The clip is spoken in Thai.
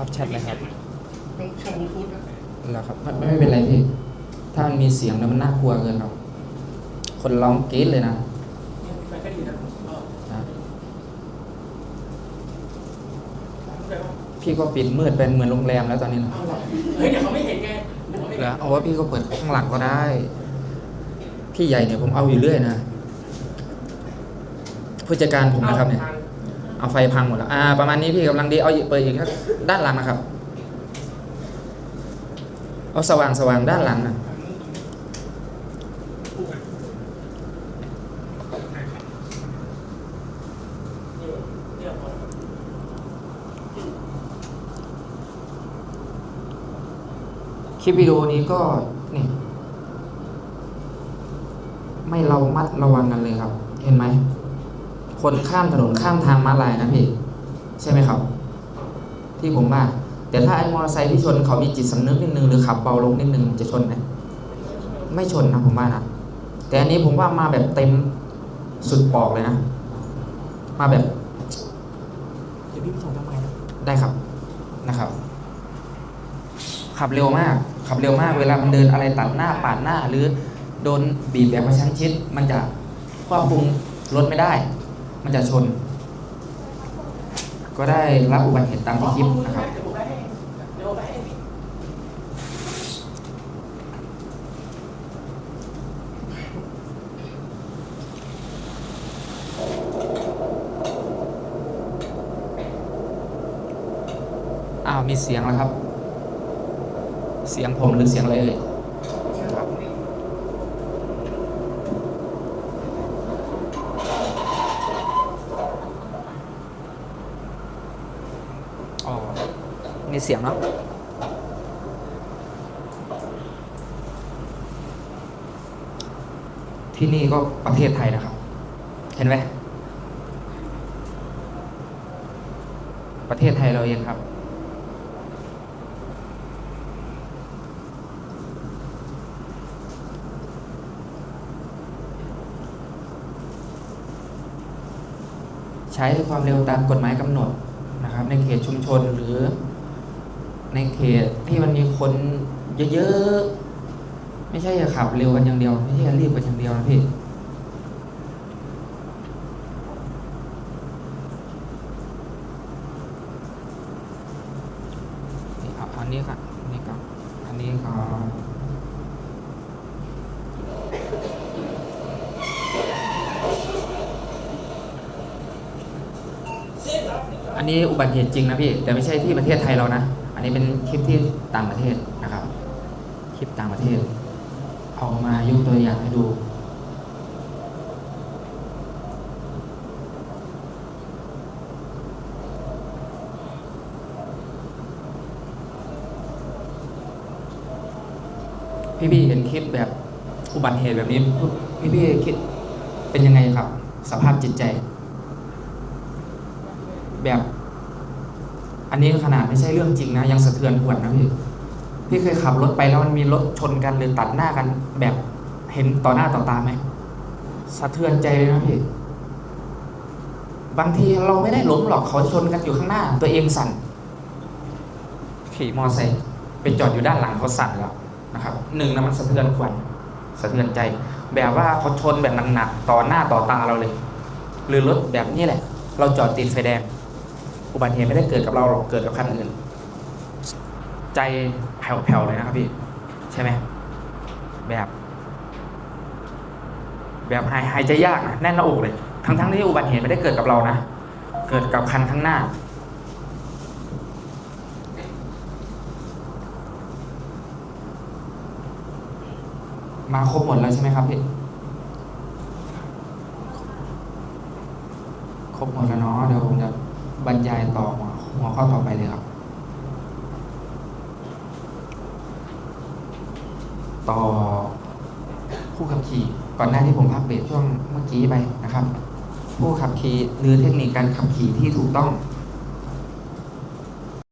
าพชัดไหมครับมันช่องบลูทูธนะแล้วครับไม่ไม่เป็นไรพี่ถ้ามันมีเสียงแล้วมันน่ากลัวเกินครับ คนร้องกรี๊ดเลยนะไฟก็ดีนะเออนะแปลว่าพี่ก็ปิดมืดเป็นเหมือนโรงแรมแล้วตอนนี้นะเอาหรอเฮ้ยเดี๋ยวเขาไม่เห็นไงเดี๋ยวเขาไม่เห็นแล้วเอาว่าพี่ก็เปิดข้างหลังก็ได้ พี่ใหญ่เนี่ยผมเอาอยู่เรื่อยนะผู้จัดการผมนะครับเนี่ย เอาไฟพังหมดแล้วอ่าประมาณนี้พี่กำลังดีเอาเปิดอีกครับด้านหลังนะครับ เอาสว่างสว่างด้านหลังนะคลิปวิดีโอนี้ก็นี่ไม่เรามัดระวังกันเลยครับ เห็นไหม คนข้ามถนนข้ามทางม้าลายนะพี่ ใช่ไหมครับ ที่ผมว่า แต่ถ้าไอ้มอเตอร์ไซค์ที่ชนเขามีจิตสำนึกนิดนึงหรือขับเบาลงนิดนึงจะชนไหมไม่ชนนะผมว่านะแต่อันนี้ผมว่ามาแบบเต็มสุดปอกเลยนะ มาแบบเดี๋ยวพี่ไปส่งทำไมนะได้ครับนะครับ ขับเร็วมาก ขับเร็วมากเวลามันเดินอะไรตัดหน้าปาดหน้าหรือโดนบีบแบบกระชั้นชิดมันจะควบคุมรถไม่ได้ มันจะชน ก็ได้รับอุบัติเหตุตามที่คลิปนะครับเดี๋ยวผมไปให้เดี๋ยวผมไปให้อ้าวมีเสียงแล้วครับ เสียงผมหรือเสียงอะไรเอ่ยครับอ๋อ มีเสียงเนาะที่นี่ก็ประเทศไทยนะครับ เห็นไหมประเทศไทยเราเองครับ ใช้ความเร็วตามกฎหมายกำหนดนะครับ ในเขตชุมชนหรือ ในเขตที่มันมีคนเยอะๆ ไม่ใช่จะขับเร็วกันอย่างเดียว ไม่ใช่จะรีบกันอย่างเดียวนะพี่เอาอันนี้ครับอันนี้ครับอันนี้ก็อันนี้อุบัติเหตุจริงนะพี่ แต่ไม่ใช่ที่ประเทศไทยเรานะ อันนี้เป็นคลิปที่ต่างประเทศนะครับ คลิปต่างประเทศ เอามายกตัวอย่างให้ดูพี่พี่เห็นคลิปแบบอุบัติเหตุแบบนี้พี่พี่คิดเป็นยังไงครับ สภาพจิตใจ แบบ อันนี้ขนาดไม่ใช่เรื่องจริงนะ ยังสะเทือนขวัญนะพี่พี่เคยขับรถไปแล้วมันมีรถชนกันหรือตัดหน้ากัน แบบเห็นต่อหน้าต่อตาไหมสะเทือนใจเลยนะพี่บางทีเราไม่ได้ล้มหรอกเขาชนกันอยู่ข้างหน้า ตัวเองสั่นขี่มอไซค์ไปจอดอยู่ด้านหลังเขาสั่นแล้วนะครับหนึ่งนะมันสะเทือนขวัญสะเทือนใจ แบบว่าเขาชนแบบหนักๆต่อหน้าต่อตาเราเลย หรือรถแบบนี้แหละ เราจอดติดไฟแดง อุบัติเหตุไม่ได้เกิดกับเราหรอกเกิดกับคันอื่น ใจแผ่วๆเลยนะครับพี่ ใช่ไหมแบบ แบบหายหายใจยากนะแน่นหน้าอกเลย ทั้งๆที่อุบัติเหตุไม่ได้เกิดกับเรานะเกิดกับคันข้างหน้ามาครบหมดแล้วใช่ไหมครับพี่ ครบหมดแล้วเนาะเดี๋ยวผมจะ บรรยายต่อหัวข้อต่อไปเลยครับ ต่อผู้ขับขี่ก่อนหน้าที่ผมพักเบรกช่วงเมื่อกี้ไปนะครับ ผู้ขับขี่หรือเทคนิคการขับขี่ที่ถูกต้อง